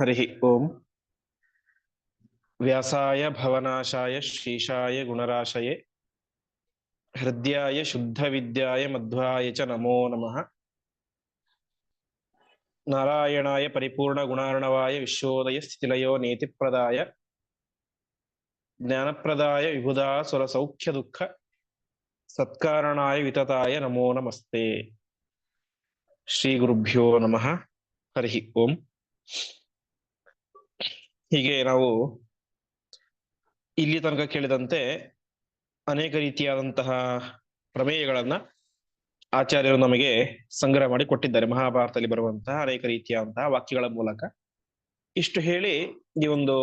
హరి ఓం వ్యాసాయ భవనాశాయ శీషాయ గుణరాశయే హృద్యాయ శుద్ధ విద్యాయ మధ్వాయ చ నమో నమ నారాయణాయ పరిపూర్ణ గుణార్ణవాయ విశ్వోదయ స్థితిలయో నీతిప్రదాయ జ్ఞానప్రదాయ విభుదా సుర సౌఖ్య దుఃఖ సత్కారణాయ వితతాయ నమో నమస్తే శ్రీ గురుభ్యో నమ హరి ఓం ಹೀಗೆ ನಾವು ಇಲ್ಲಿ ತನಕ ಕೇಳಿದಂತೆ ಅನೇಕ ರೀತಿಯಾದಂತಹ ಪ್ರಮೇಯಗಳನ್ನ ಆಚಾರ್ಯರು ನಮಗೆ ಸಂಗ್ರಹ ಮಾಡಿ ಕೊಟ್ಟಿದ್ದಾರೆ. ಮಹಾಭಾರತದಲ್ಲಿ ಬರುವಂತಹ ಅನೇಕ ರೀತಿಯಾದಂತಹ ವಾಕ್ಯಗಳ ಮೂಲಕ. ಇಷ್ಟು ಹೇಳಿ ಈ ಒಂದು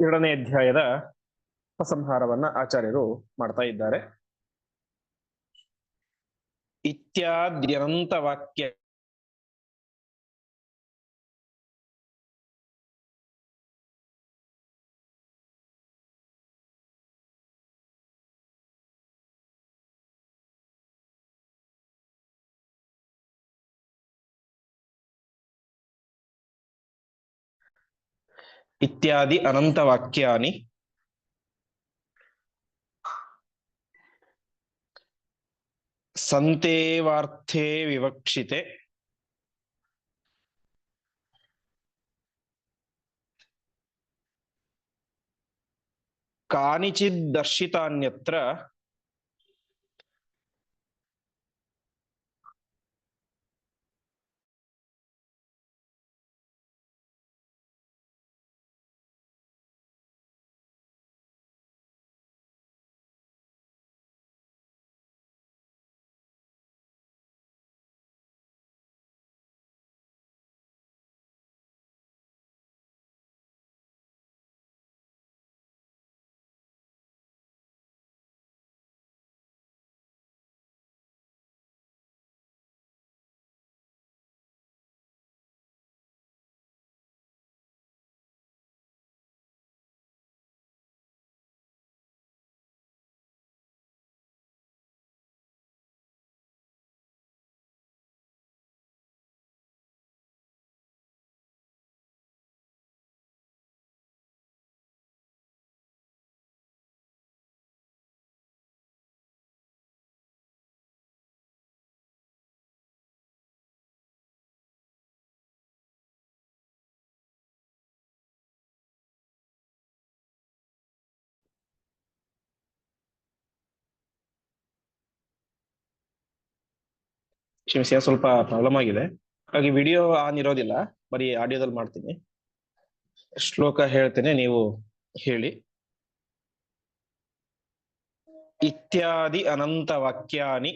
ಎರಡನೇ ಅಧ್ಯಾಯದ ಉಪಸಂಹಾರವನ್ನ ಆಚಾರ್ಯರು ಮಾಡ್ತಾ ಇದ್ದಾರೆ. ಇತ್ಯಾದ್ಯನಂತ ವಾಕ್ಯ ಇತ್ಯಾದಿ ಅನಂತ ವಾಕ್ಯಾನಿ ಸಂತೇವಾರ್ಥೇ ವಿವಕ್ಷಿತೆ. ಕಾನಿಚಿದ್ದರ್ಶಿತಾನ್ಯತ್ರ ಕ್ಷಮಿಸಿ ಸ್ವಲ್ಪ ಪ್ರಾಬ್ಲಮ್ ಆಗಿದೆ. ಹಾಗಾಗಿ ವಿಡಿಯೋ ಆನ್ ಇರೋದಿಲ್ಲ, ಬರೀ ಆಡಿಯೋದಲ್ಲಿ ಮಾಡ್ತೀನಿ. ಶ್ಲೋಕ ಹೇಳ್ತೇನೆ, ನೀವು ಹೇಳಿ. ಇತ್ಯಾದಿ ಅನಂತ ವಾಕ್ಯಾನಿ.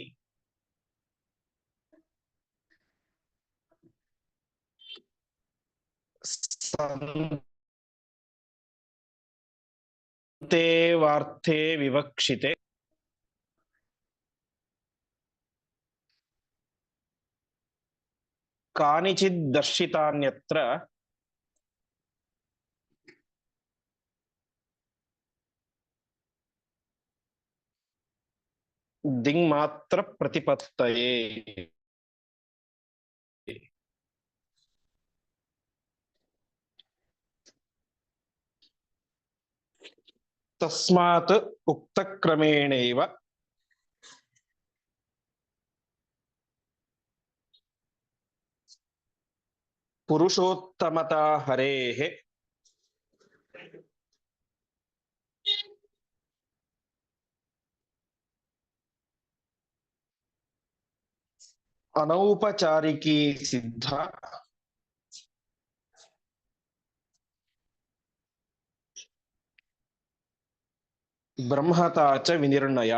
ವಾರ್ತೆ ವಿವಕ್ಷಿತೆ. कानिचिदर्शितान्यत्र दिङ्मात्र प्रतिपत्तये तस्मात् उक्तक्रमेणैव ಪುರುಷೋತ್ತಮತಾ ಹರೇಃ ಅನೌಪಚಾರಿಕೀ ಸಿದ್ಧ ಬ್ರಹ್ಮತಾ ಚ ವಿನಿರ್ಣಯ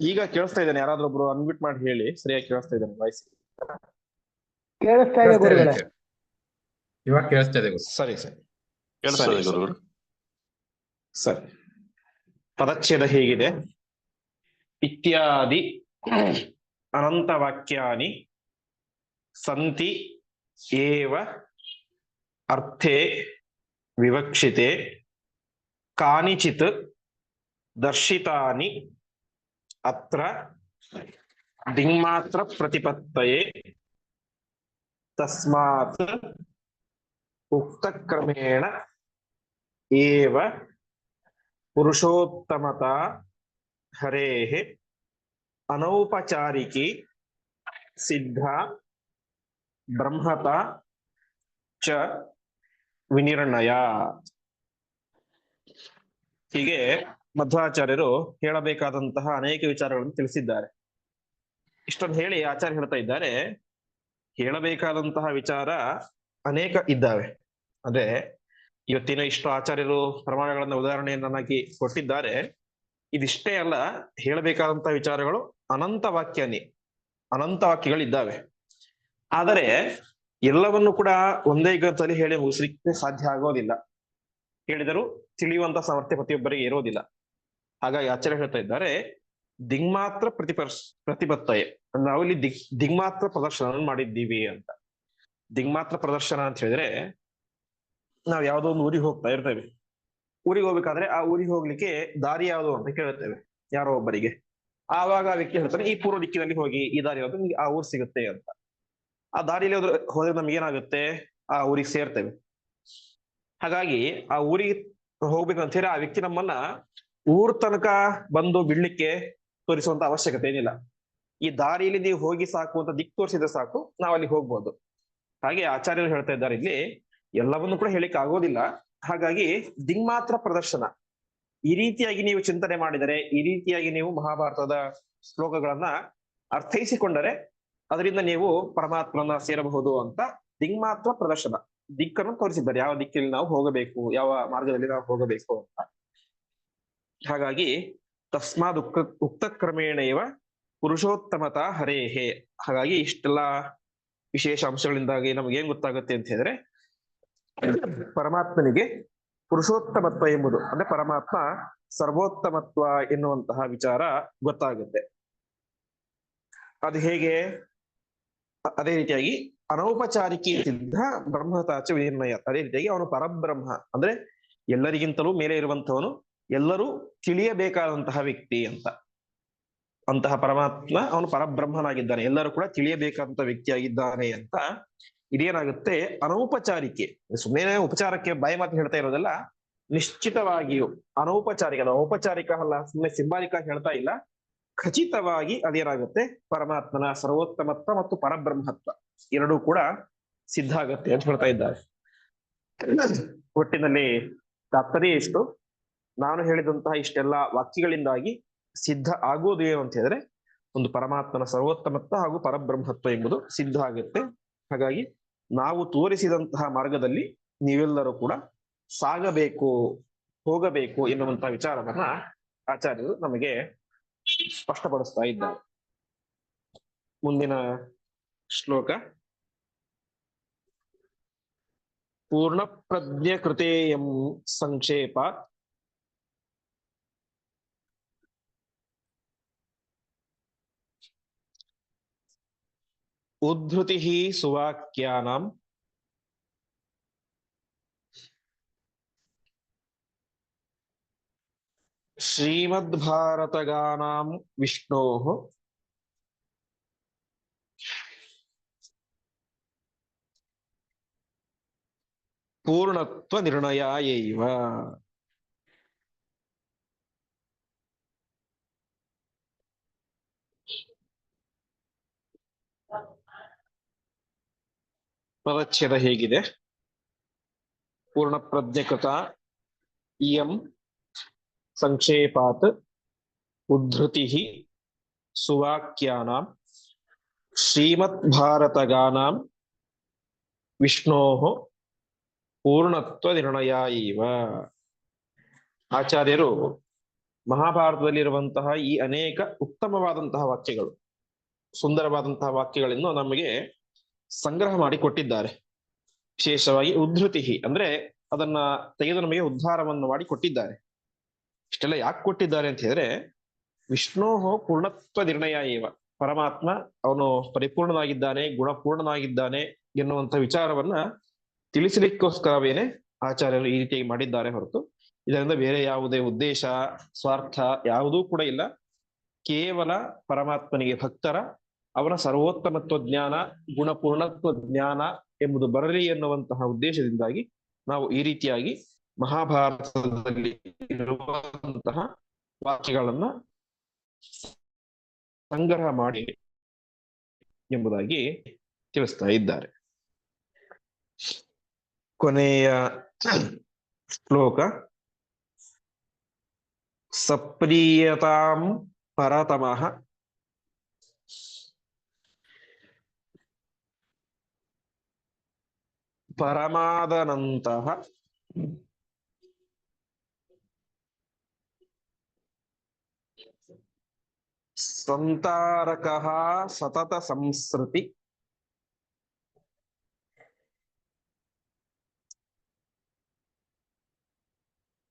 ಈಗ ಕೇಳಿಸ್ತಾ ಇದ್ದಾನೆ ಯಾರಾದ್ರೂ ಒಬ್ರು ಅನ್ಮಿಟ್ ಮಾಡಿ ಹೇಳಿ ಸರಿಯಾಗಿ ಕೇಳಿಸ್ತಾ ಇದ್ದಾನೆ ವಾಯ್ಸ್ ಕೇಳಿಸ್ತಾ ಇದೆ ಗುರುಗಳೇ. ಇವಾಗ ಕೇಳಿಸ್ತಾ ಇದೆ ಗುರು. ಸರಿ ಸರಿ. ಗುರುಗಳು ಸರಿ. ಪದಚ್ಛೇದ ಹೇಗಿದೆ? ಇತ್ಯಾದಿ ಅನಂತ ವಾಕ್ಯಾನಿ ಸಂತಿ ಏವ ಅರ್ಥೆ ವಿವಕ್ಷಿತೆ ಕಾನಿಚಿತ್ ದರ್ಶಿತಾನಿ ಅತ್ರ ದಿङ्ಮಾತ್ರ ಪ್ರತಿಪತ್ತಯೇ ತಸ್ಮಾತ್ ಉಕ್ತಕ್ರಮೇಣ ಏವ ಪುರುಷೋತ್ತಮತಾ ಹರೇಃ ಅನೌಪಚಾರಿಕಿ ಸಿದ್ಧ ಬ್ರಹ್ಮತ ಚ ವಿನಿರ್ಣಯ ಹೀಗೆ ಮಧ್ವಾಚಾರ್ಯರು ಹೇಳಬೇಕಾದಂತಹ ಅನೇಕ ವಿಚಾರಗಳನ್ನು ತಿಳಿಸಿದ್ದಾರೆ. ಇಷ್ಟೊಂದು ಹೇಳಿ ಆಚಾರ್ಯ ಹೇಳ್ತಾ ಇದ್ದಾರೆ. ಹೇಳಬೇಕಾದಂತಹ ವಿಚಾರ ಅನೇಕ ಇದ್ದಾವೆ. ಅಂದ್ರೆ ಇವತ್ತಿನ ಇಷ್ಟು ಆಚಾರ್ಯರು ಪ್ರಮಾಣಗಳನ್ನ ಉದಾಹರಣೆಯನ್ನಾಗಿ ಕೊಟ್ಟಿದ್ದಾರೆ. ಇದಿಷ್ಟೇ ಅಲ್ಲ ಹೇಳಬೇಕಾದಂತಹ ವಿಚಾರಗಳು ಅನಂತ ವಾಕ್ಯನೇ, ಅನಂತ ವಾಕ್ಯಗಳಿದ್ದಾವೆ. ಆದರೆ ಎಲ್ಲವನ್ನು ಕೂಡ ಒಂದೇ ಗಂಟಲ್ಲಿ ಹೇಳಿ ಮುಗಿಸ್ಲಿಕ್ಕೆ ಸಾಧ್ಯ ಆಗೋದಿಲ್ಲ. ಹೇಳಿದರೂ ತಿಳಿಯುವಂತ ಸಾಮರ್ಥ್ಯ ಪ್ರತಿಯೊಬ್ಬರಿಗೆ ಇರೋದಿಲ್ಲ. ಹಾಗಾಗಿ ಆಚಾರ್ಯ ಹೇಳ್ತಾ ಇದ್ದಾರೆ. ದಿಗ್ಮಾತ್ರ ಪ್ರತಿಪರ್ಶ ಪ್ರತಿಪತ್ತಯ. ನಾವು ಇಲ್ಲಿ ದಿಗ್, ದಿಗ್ಮಾತ್ರ ಪ್ರದರ್ಶನ ಮಾಡಿದ್ದೀವಿ ಅಂತ. ದಿಗ್ಮಾತ್ರ ಪ್ರದರ್ಶನ ಅಂತ ಹೇಳಿದ್ರೆ ನಾವು ಯಾವುದೋ ಒಂದು ಊರಿಗೆ ಹೋಗ್ತಾ ಇರ್ತೇವೆ. ಊರಿಗೆ ಹೋಗ್ಬೇಕಾದ್ರೆ ಆ ಊರಿಗೆ ಹೋಗ್ಲಿಕ್ಕೆ ದಾರಿ ಯಾವುದು ಅಂತ ಕೇಳುತ್ತೇವೆ. ಯಾರೋ ಒಬ್ಬರಿಗೆ. ಆವಾಗ ಆ ವ್ಯಕ್ತಿ ಹೇಳ್ತಾನೆ, ಈ ಪೂರ್ವ ದಿಕ್ಕಿನಲ್ಲಿ ಹೋಗಿ, ಈ ದಾರಿ ಯಾವುದು? ನಿಮ್ಗೆ ಆ ಊರ್ ಸಿಗುತ್ತೆ ಅಂತ. ಆ ದಾರಿಯಲ್ಲಿ ಹೋದ್ರೆ ಹೋದ್ರೆ ನಮ್ಗೆ ಏನಾಗುತ್ತೆ? ಆ ಊರಿಗೆ ಸೇರ್ತೇವೆ. ಹಾಗಾಗಿ ಆ ಊರಿಗೆ ಹೋಗ್ಬೇಕಂತ ಹೇಳಿ ಆ ವ್ಯಕ್ತಿ ನಮ್ಮನ್ನ ಊರ್ ತನಕ ಬಂದು ಬಿಡ್ಲಿಕ್ಕೆ ತೋರಿಸುವಂತ ಅವಶ್ಯಕತೆ ಏನಿಲ್ಲ. ಈ ದಾರಿಯಲ್ಲಿ ನೀವು ಹೋಗಿ ಸಾಕು ಅಂತ ದಿಕ್ ತೋರಿಸಿದ್ರೆ ಸಾಕು, ನಾವು ಅಲ್ಲಿ ಹೋಗ್ಬೋದು. ಹಾಗೆ ಆಚಾರ್ಯರು ಹೇಳ್ತಾ ಇದ್ದಾರೆ ಇಲ್ಲಿ, ಎಲ್ಲವನ್ನು ಕೂಡ ಹೇಳಿಕ್ ಆಗೋದಿಲ್ಲ. ಹಾಗಾಗಿ ದಿಗ್ಮಾತ್ರ ಪ್ರದರ್ಶನ. ಈ ರೀತಿಯಾಗಿ ನೀವು ಚಿಂತನೆ ಮಾಡಿದರೆ, ಈ ರೀತಿಯಾಗಿ ನೀವು ಮಹಾಭಾರತದ ಶ್ಲೋಕಗಳನ್ನ ಅರ್ಥೈಸಿಕೊಂಡರೆ, ಅದರಿಂದ ನೀವು ಪರಮಾತ್ಮನ ಸೇರಬಹುದು ಅಂತ ದಿಗ್ಮಾತ್ರ ಪ್ರದರ್ಶನ. ದಿಕ್ಕನ್ನು ತೋರಿಸಿದ್ದಾರೆ. ಯಾವ ದಿಕ್ಕಲ್ಲಿ ನಾವು ಹೋಗಬೇಕು, ಯಾವ ಮಾರ್ಗದಲ್ಲಿ ನಾವು ಹೋಗಬೇಕು ಅಂತ. ಹಾಗಾಗಿ ತಸ್ಮಾದ್ ಉಕ್ತ ಉಕ್ತ ಕ್ರಮೇಣೇವ ಪುರುಷೋತ್ತಮತ ಹರೇಹೇ. ಹಾಗಾಗಿ ಇಷ್ಟೆಲ್ಲ ವಿಶೇಷ ಅಂಶಗಳಿಂದಾಗಿ ನಮ್ಗೆ ಏನ್ ಗೊತ್ತಾಗುತ್ತೆ ಅಂತ ಹೇಳಿದ್ರೆ, ಪರಮಾತ್ಮನಿಗೆ ಪುರುಷೋತ್ತಮತ್ವ ಎಂಬುದು, ಅಂದ್ರೆ ಪರಮಾತ್ಮ ಸರ್ವೋತ್ತಮತ್ವ ಎನ್ನುವಂತಹ ವಿಚಾರ ಗೊತ್ತಾಗುತ್ತೆ. ಅದು ಹೇಗೆ? ಅದೇ ರೀತಿಯಾಗಿ ಅನೌಪಚಾರಿಕೆ ಸಿದ್ಧ ಬ್ರಹ್ಮತಾಚ ವಿನಿರ್ಣಯ. ಅದೇ ರೀತಿಯಾಗಿ ಅವನು ಪರಬ್ರಹ್ಮ, ಅಂದ್ರೆ ಎಲ್ಲರಿಗಿಂತಲೂ ಮೇಲೆ ಇರುವಂತವನು ಎಲ್ಲರೂ ತಿಳಿಯಬೇಕಾದಂತಹ ವ್ಯಕ್ತಿ ಅಂತ. ಅಂತಹ ಪರಮಾತ್ಮ ಅವನು ಪರಬ್ರಹ್ಮನಾಗಿದ್ದಾನೆ. ಎಲ್ಲರೂ ಕೂಡ ತಿಳಿಯಬೇಕಾದಂತಹ ವ್ಯಕ್ತಿಯಾಗಿದ್ದಾನೆ ಅಂತ ಇದೇನಾಗುತ್ತೆ? ಅನೌಪಚಾರಿಕೆ. ಸುಮ್ಮನೆ ಉಪಚಾರಕ್ಕೆ ಬಾಯಿ ಮಾತು ಹೇಳ್ತಾ ಇರೋದಲ್ಲ, ನಿಶ್ಚಿತವಾಗಿಯೂ ಅನೌಪಚಾರಿಕ, ಅದು ಔಪಚಾರಿಕ ಅಲ್ಲ ಸುಮ್ಮನೆ ಸಿಂಬಾಲಿಕ ಹೇಳ್ತಾ ಇಲ್ಲ. ಖಚಿತವಾಗಿ ಅದೇನಾಗುತ್ತೆ? ಪರಮಾತ್ಮನ ಸರ್ವೋತ್ತಮತ್ವ ಮತ್ತು ಪರಬ್ರಹ್ಮತ್ವ. ಎರಡೂ ಕೂಡ ಸಿದ್ಧ ಆಗತ್ತೆ ಅಂತ ಹೇಳ್ತಾ ಇದ್ದಾರೆ. ಒಟ್ಟಿನಲ್ಲಿ ತಾತ್ಪರ್ಯ ಎಷ್ಟು? ನಾನು ಹೇಳಿದಂತಹ ಇಷ್ಟೆಲ್ಲ ವಾಕ್ಯಗಳಿಂದಾಗಿ ಸಿದ್ಧ ಆಗೋದು ಏನು ಅಂತ ಹೇಳಿದ್ರೆ ಒಂದು ಪರಮಾತ್ಮನ ಸರ್ವೋತ್ತಮತ್ವ ಹಾಗೂ ಪರಬ್ರಹ್ಮತ್ವ ಎಂಬುದು ಸಿದ್ಧ ಆಗುತ್ತೆ. ಹಾಗಾಗಿ ನಾವು ತೋರಿಸಿದಂತಹ ಮಾರ್ಗದಲ್ಲಿ ನೀವೆಲ್ಲರೂ ಕೂಡ ಸಾಗಬೇಕು, ಹೋಗಬೇಕು ಎನ್ನುವಂತಹ ವಿಚಾರವನ್ನ ಆಚಾರ್ಯರು ನಮಗೆ ಸ್ಪಷ್ಟಪಡಿಸ್ತಾ ಇದ್ದಾರೆ. ಮುಂದಿನ ಶ್ಲೋಕ. ಪೂರ್ಣ ಪ್ರಜ್ಞ ಕೃತೇಯಂ ಸಂಕ್ಷೇಪ ಉದ್ಧೃತಿ ಸುವಾಕ್ಯಾನಾಂ ಶ್ರೀಮದ್ಭಾರತಗಾನಾಂ ವಿಷ್ಣೋಃ ಪೂರ್ಣತ್ವ ನಿರ್ಣಯಾಯೈವ ಪದಚ್ಛೇದ ಹೇಗಿದೆ? ಪೂರ್ಣ ಪ್ರಜ್ಞಕೃತ. ಇಯಂ ಸಂಕ್ಷೇಪಾತ್ ಉದ್ಧತಿ ಸುವಾಕ್ಯಾನಾಂ. ಶ್ರೀಮತ್ ಭಾರತಗಾನಾಂ. ವಿಷ್ಣೋ ಪೂರ್ಣತ್ವ ನಿರ್ಣಯ ಇವ ಆಚಾರ್ಯರು ಮಹಾಭಾರತದಲ್ಲಿರುವಂತಹ ಈ ಅನೇಕ ಉತ್ತಮವಾದಂತಹ ವಾಕ್ಯಗಳು, ಸುಂದರವಾದಂತಹ ವಾಕ್ಯಗಳನ್ನು ನಮಗೆ ಸಂಗ್ರಹ ಮಾಡಿ ಕೊಟ್ಟಿದ್ದಾರೆ. ವಿಶೇಷವಾಗಿ ಉದ್ಧತಿ ಅಂದ್ರೆ ಅದನ್ನ ತೆಗೆದು ನಮಗೆ ಉದ್ಧಾರವನ್ನು ಮಾಡಿ ಕೊಟ್ಟಿದ್ದಾರೆ. ಇಷ್ಟೆಲ್ಲ ಯಾಕೆ ಕೊಟ್ಟಿದ್ದಾರೆ ಅಂತ ಹೇಳಿದ್ರೆ, ವಿಷ್ಣೋಹೋ ಪೂರ್ಣತ್ವ ನಿರ್ಣಯ ಏವ ಪರಮಾತ್ಮ ಅವನು ಪರಿಪೂರ್ಣನಾಗಿದ್ದಾನೆ, ಗುಣಪೂರ್ಣನಾಗಿದ್ದಾನೆ ಎನ್ನುವಂತ ವಿಚಾರವನ್ನ ತಿಳಿಸಲಿಕ್ಕೋಸ್ಕರವೇನೆ ಆಚಾರ್ಯರು ಈ ರೀತಿಯಾಗಿ ಮಾಡಿದ್ದಾರೆ ಹೊರತು. ಇದರಿಂದ ಬೇರೆ ಯಾವುದೇ ಉದ್ದೇಶ, ಸ್ವಾರ್ಥ ಯಾವುದೂ ಕೂಡ ಇಲ್ಲ. ಕೇವಲ ಪರಮಾತ್ಮನಿಗೆ ಭಕ್ತರ ಅವನ ಸರ್ವೋತ್ತಮತ್ವ ಜ್ಞಾನ, ಗುಣಪೂರ್ಣತ್ವ ಜ್ಞಾನ ಎಂಬುದು ಬರಲಿ ಎನ್ನುವಂತಹ ಉದ್ದೇಶದಿಂದಾಗಿ ನಾವು ಈ ರೀತಿಯಾಗಿ ಮಹಾಭಾರತದಲ್ಲಿ ಇರುವಂತಹ ವಾಕ್ಯಗಳನ್ನ ಸಂಗ್ರಹ ಮಾಡಿ ಎಂಬುದಾಗಿ ತಿಳಿಸ್ತಾ ಇದ್ದಾರೆ. ಕೊನೆಯ ಶ್ಲೋಕ. ಸಪ್ರಿಯತಾಂ ಪರತಮಃ. ಪರಮಾದನಂತಹ ಸಂತಾರಕಃ ಸತತ ಸಂಸ್ಕೃತಿ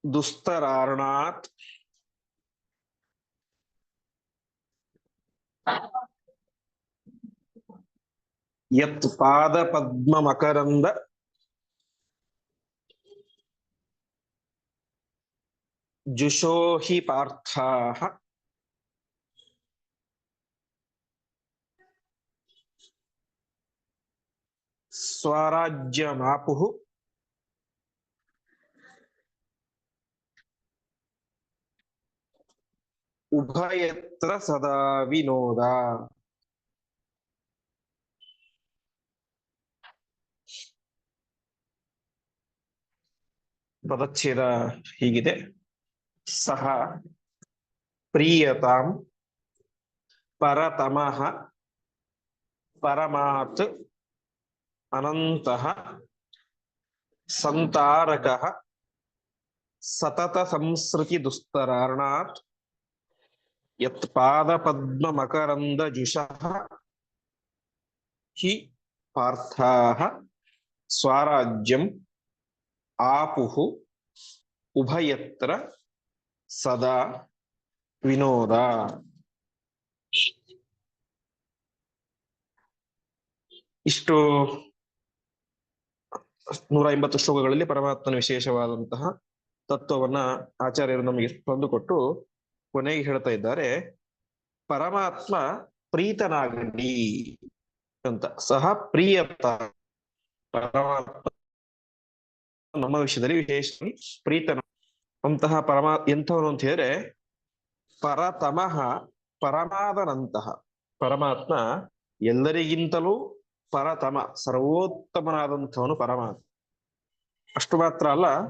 ದುಸ್ತರಾರ್ಣಾತ್ ಯತ್ ಪಾದ ಪದ್ಮ ಮಕರಂದ हि ಹಿ स्वराज्यमापुः। उभयत्र ಸದಾ ವಿನೋದ ಪದಚ್ಛೇದ ಹೀಗಿದೆ. ಸಹ ಪ್ರಿಯತಾಂ ಪರತಮಃ ಪರಮಾತ್ ಅನಂತಃ ಸಂತಾರಕಃ ಸತತ ಸಂಸ್ಕೃತಿ ದುಸ್ತರಾರ್ಣಾತ್ ಯತ್ ಪಾದ ಪದ್ಮ ಮಕರಂದ ಜುಷಃ ಹಿ ಪಾರ್ಥಾಹ ಸ್ವರಾಜ್ಯಂ ಆಪುಃ ಉಭಯತ್ರ ಸದಾ ವಿನೋದ. ಇಷ್ಟು ನೂರ ಎಂಬತ್ತು ಶ್ಲೋಕಗಳಲ್ಲಿ ಪರಮಾತ್ಮನ ವಿಶೇಷವಾದಂತಹ ತತ್ವವನ್ನ ಆಚಾರ್ಯರು ನಮಗೆ ತಂದುಕೊಟ್ಟು ಕೊನೆಗೆ ಹೇಳ್ತಾ ಇದ್ದಾರೆ. ಪರಮಾತ್ಮ ಪ್ರೀತನಾಗಲಿ ಅಂತ. ಸಹ ಪ್ರಿಯತ. ಪರಮಾತ್ಮ ನಮ್ಮ ವಿಷಯದಲ್ಲಿ ವಿಶೇಷ ಪ್ರೀತನ ಅಂತಹ ಪರಮಾ, ಎಂಥವನು ಅಂತ ಹೇಳಿದ್ರೆ, ಪರತಮಃ ಪರಮಾದನಂತಹ. ಪರಮಾತ್ಮ ಎಲ್ಲರಿಗಿಂತಲೂ ಪರತಮ, ಸರ್ವೋತ್ತಮನಾದಂಥವನು ಪರಮಾತ್ಮ. ಅಷ್ಟು ಮಾತ್ರ ಅಲ್ಲ,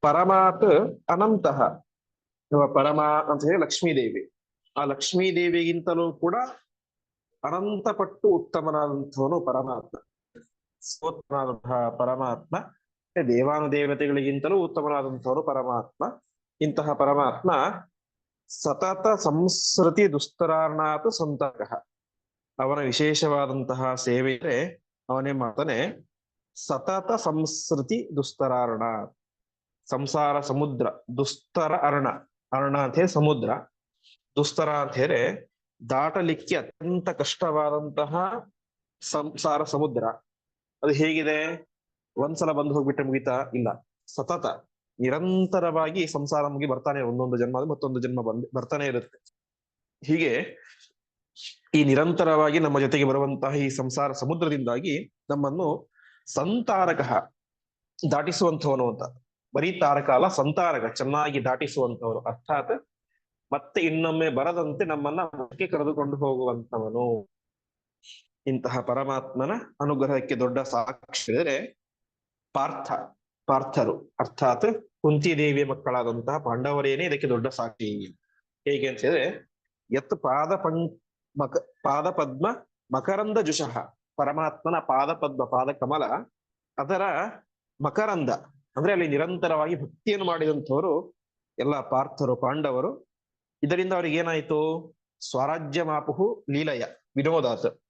ಪರಮಾತ್ ಅನಂತಹ ಪರಮಾ ಅಂತ ಹೇಳಿ ಲಕ್ಷ್ಮೀದೇವಿ. ಆ ಲಕ್ಷ್ಮೀದೇವಿಗಿಂತಲೂ ಕೂಡ ಅನಂತ ಪಟ್ಟು ಉತ್ತಮನಾದಂಥವನು ಪರಮಾತ್ಮ. ಸರ್ವೋತ್ತಮನಾದಂತಹ ಪರಮಾತ್ಮ. ದೇವಾನುದೇವತೆಗಳಿಗಿಂತಲೂ ಉತ್ತಮನಾದಂಥವನು ಪರಮಾತ್ಮ. ಇಂತಹ ಪರಮಾತ್ಮ ಸತತ ಸಂಸ್ಕೃತಿ ದುಸ್ತರಾರ್ನಾಥ ಸಂತಕ ಅವನ ವಿಶೇಷವಾದಂತಹ ಸೇವೆ ಅವನೇ ಮಾಡ್ತಾನೆ? ಸತತ ಸಂಸ್ಕೃತಿ ದುಸ್ತರಾರ್ಣ. ಸಂಸಾರ ಸಮುದ್ರ, ದುಸ್ತರ ಅರ್ಣ. ಅರ್ಣ ಅಂತ ಹೇಳಿ ಸಮುದ್ರ. ದುಸ್ತರ ಅಂತ ಹೇಳಿ ದಾಟಲಿಕ್ಕೆ ಅತ್ಯಂತ ಕಷ್ಟವಾದಂತಹ ಸಂಸಾರ ಸಮುದ್ರ. ಅದು ಹೇಗಿದೆ? ಒಂದ್ಸಲ ಬಂದು ಹೋಗ್ಬಿಟ್ರೆ ಮುಗಿತಾ? ಇಲ್ಲ. ಸತತ. ನಿರಂತರವಾಗಿ ಸಂಸಾರ ಮುಗಿ ಬರ್ತಾನೆ, ಒಂದೊಂದು ಜನ್ಮ ಮತ್ತೊಂದು ಜನ್ಮ ಬಂದ್, ಬರ್ತಾನೆ ಇರುತ್ತೆ. ಹೀಗೆ ಈ ನಿರಂತರವಾಗಿ ನಮ್ಮ ಜೊತೆಗೆ ಬರುವಂತಹ ಈ ಸಂಸಾರ ಸಮುದ್ರದಿಂದಾಗಿ ನಮ್ಮನ್ನು ಸಂತಾರಕ ದಾಟಿಸುವಂಥವನು ಅಂತ. ಬರೀ ತಾರಕ ಅಲ್ಲ, ಸಂತಾರಕ, ಚೆನ್ನಾಗಿ ದಾಟಿಸುವಂತವನು ಅರ್ಥಾತ್ ಮತ್ತೆ ಇನ್ನೊಮ್ಮೆ ಬರದಂತೆ ನಮ್ಮನ್ನ ಮತ್ತೆ ಕರೆದುಕೊಂಡು ಹೋಗುವಂತವನು ಇಂತಹ ಪರಮಾತ್ಮನ ಅನುಗ್ರಹಕ್ಕೆ ದೊಡ್ಡ ಸಾಕ್ಷಿ. ಪಾರ್ಥ, ಪಾರ್ಥರು. ಅರ್ಥಾತ್ ಕುಂತಿದೇವಿಯ ಮಕ್ಕಳಾದಂತಹ ಪಾಂಡವರೇನೇ ಇದಕ್ಕೆ ದೊಡ್ಡ ಸಾಕ್ಷಿ ಹೇಗೆ ಅಂತ ಹೇಳಿದ್ರೆ ಎತ್ ಪಾದ ಪಂ ಮಕ, ಪಾದ ಪದ್ಮ, ಮಕರಂದ ಜುಷಃ. ಪರಮಾತ್ಮನ ಪಾದ ಪದ್ಮ, ಪಾದ ಕಮಲ, ಅದರ ಮಕರಂದ. ಅಂದ್ರೆ ಅಲ್ಲಿ ನಿರಂತರವಾಗಿ ಭಕ್ತಿಯನ್ನು ಮಾಡಿದಂಥವರು ಎಲ್ಲ ಪಾರ್ಥರು, ಪಾಂಡವರು. ಇದರಿಂದ ಅವ್ರಿಗೆ ಏನಾಯ್ತು ಸ್ವರಾಜ್ಯ ಮಾಪುಹು ಲೀಲಯ, ವಿನೋದಾತ್.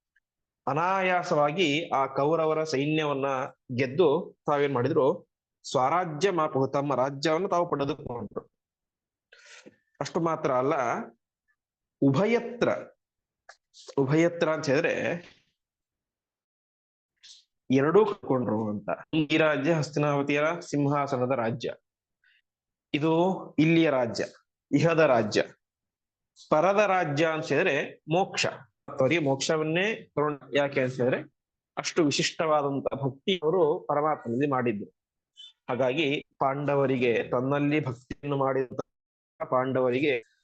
ಅನಾಯಾಸವಾಗಿ ಆ ಕೌರವರ ಸೈನ್ಯವನ್ನ ಗೆದ್ದು ತಾವೇನ್ ಮಾಡಿದ್ರು? ಸ್ವರಾಜ್ಯ ಮಾಪು ತಮ್ಮ ರಾಜ್ಯವನ್ನು ತಾವು ಪಡೆದುಕೊಂಡ್ರು. ಅಷ್ಟು ಮಾತ್ರ ಅಲ್ಲ, ಉಭಯತ್ರ ಉಭಯತ್ರ ಅಂತ ಹೇಳಿದ್ರೆ ಎರಡೂ ಕಟ್ಕೊಂಡ್ರು ಅಂತ. ಈ ರಾಜ್ಯ ಹಸ್ತಿನಾವತಿಯರ ಸಿಂಹಾಸನದ ರಾಜ್ಯ. ಇದು ಇಲ್ಲಿಯ ರಾಜ್ಯ, ಇಹದ ರಾಜ್ಯ. ಪರದ ರಾಜ್ಯ ಅಂತ ಹೇಳಿದ್ರೆ ಮೋಕ್ಷ. ಅವರಿಗೆ ಮೋಕ್ಷವನ್ನೇ ತಗೊಂಡ್ ಯಾಕೆ ಅಂತ ಹೇಳಿದ್ರೆ ಅಷ್ಟು ವಿಶಿಷ್ಟವಾದಂತಹ ಭಕ್ತಿ ಅವರು ಪರಮಾತ್ಮನಲ್ಲಿ ಮಾಡಿದ್ರು ಹಾಗಾಗಿ ಪಾಂಡವರಿಗೆ ತನ್ನಲ್ಲಿ ಭಕ್ತಿಯನ್ನು ಮಾಡಿದ ಪಾಂಡವರಿಗೆ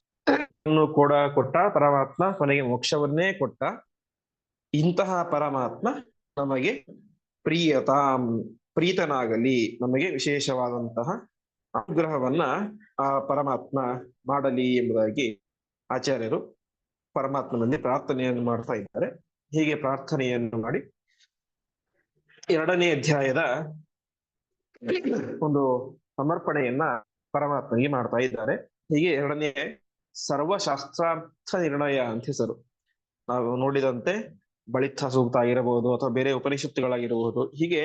ಕೂಡ ಕೊಟ್ಟ ಪರಮಾತ್ಮ, ಕೊನೆಗೆ ಮೋಕ್ಷವನ್ನೇ ಕೊಟ್ಟ ಇಂತಹ ಪರಮಾತ್ಮ ನಮಗೆ ಪ್ರಿಯತಾಂ, ಪ್ರೀತನಾಗಲಿ ನಮಗೆ ವಿಶೇಷವಾದಂತಹ ಅನುಗ್ರಹವನ್ನ ಆ ಪರಮಾತ್ಮ ಮಾಡಲಿ ಎಂಬುದಾಗಿ ಆಚಾರ್ಯರು ಪರಮಾತ್ಮನಲ್ಲಿ ಪ್ರಾರ್ಥನೆಯನ್ನು ಮಾಡ್ತಾ ಇದ್ದಾರೆ. ಹೀಗೆ ಪ್ರಾರ್ಥನೆಯನ್ನು ಮಾಡಿ ಎರಡನೇ ಅಧ್ಯಾಯದ ಒಂದು ಸಮರ್ಪಣೆಯನ್ನ ಪರಮಾತ್ಮನಿಗೆ ಮಾಡ್ತಾ ಇದ್ದಾರೆ. ಹೀಗೆ ಎರಡನೇ ಸರ್ವಶಾಸ್ತ್ರಾರ್ಥ ನಿರ್ಣಯ ಅಂತ ಹೆಸರು. ನಾವು ನೋಡಿದಂತೆ ಬಳಿತ ಸೂಕ್ತ ಆಗಿರಬಹುದು ಅಥವಾ ಬೇರೆ ಉಪನಿಷತ್ತುಗಳಾಗಿರಬಹುದು. ಹೀಗೆ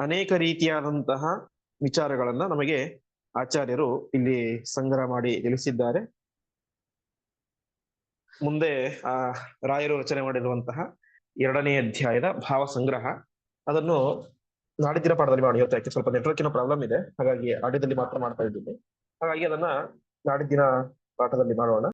ಅನೇಕ ರೀತಿಯಾದಂತಹ ವಿಚಾರಗಳನ್ನ ನಮಗೆ ಆಚಾರ್ಯರು ಇಲ್ಲಿ ಸಂಗ್ರಹ ಮಾಡಿ ತಿಳಿಸಿದ್ದಾರೆ. ಮುಂದೆ, ಆ, ರಾಯರು ರಚನೆ ಮಾಡಿರುವಂತಹ ಎರಡನೇ ಅಧ್ಯಾಯದ ಭಾವ ಸಂಗ್ರಹ. ಅದನ್ನು ನಾಡಿದ್ದಿನ ಪಾಠದಲ್ಲಿ ಮಾಡಿ ಇವತ್ತು ಯಾಕೆ ಸ್ವಲ್ಪ ನೆಟ್ವರ್ಕಿನ ಪ್ರಾಬ್ಲಮ್ ಇದೆ. ಹಾಗಾಗಿ ಆಡಿಯೋದಲ್ಲಿ ಮಾತ್ರ ಮಾಡ್ತಾ ಇದ್ದೀನಿ. ಹಾಗಾಗಿ ಅದನ್ನ ನಾಡಿದ್ದಿನ ಪಾಠದಲ್ಲಿ ಮಾಡೋಣ.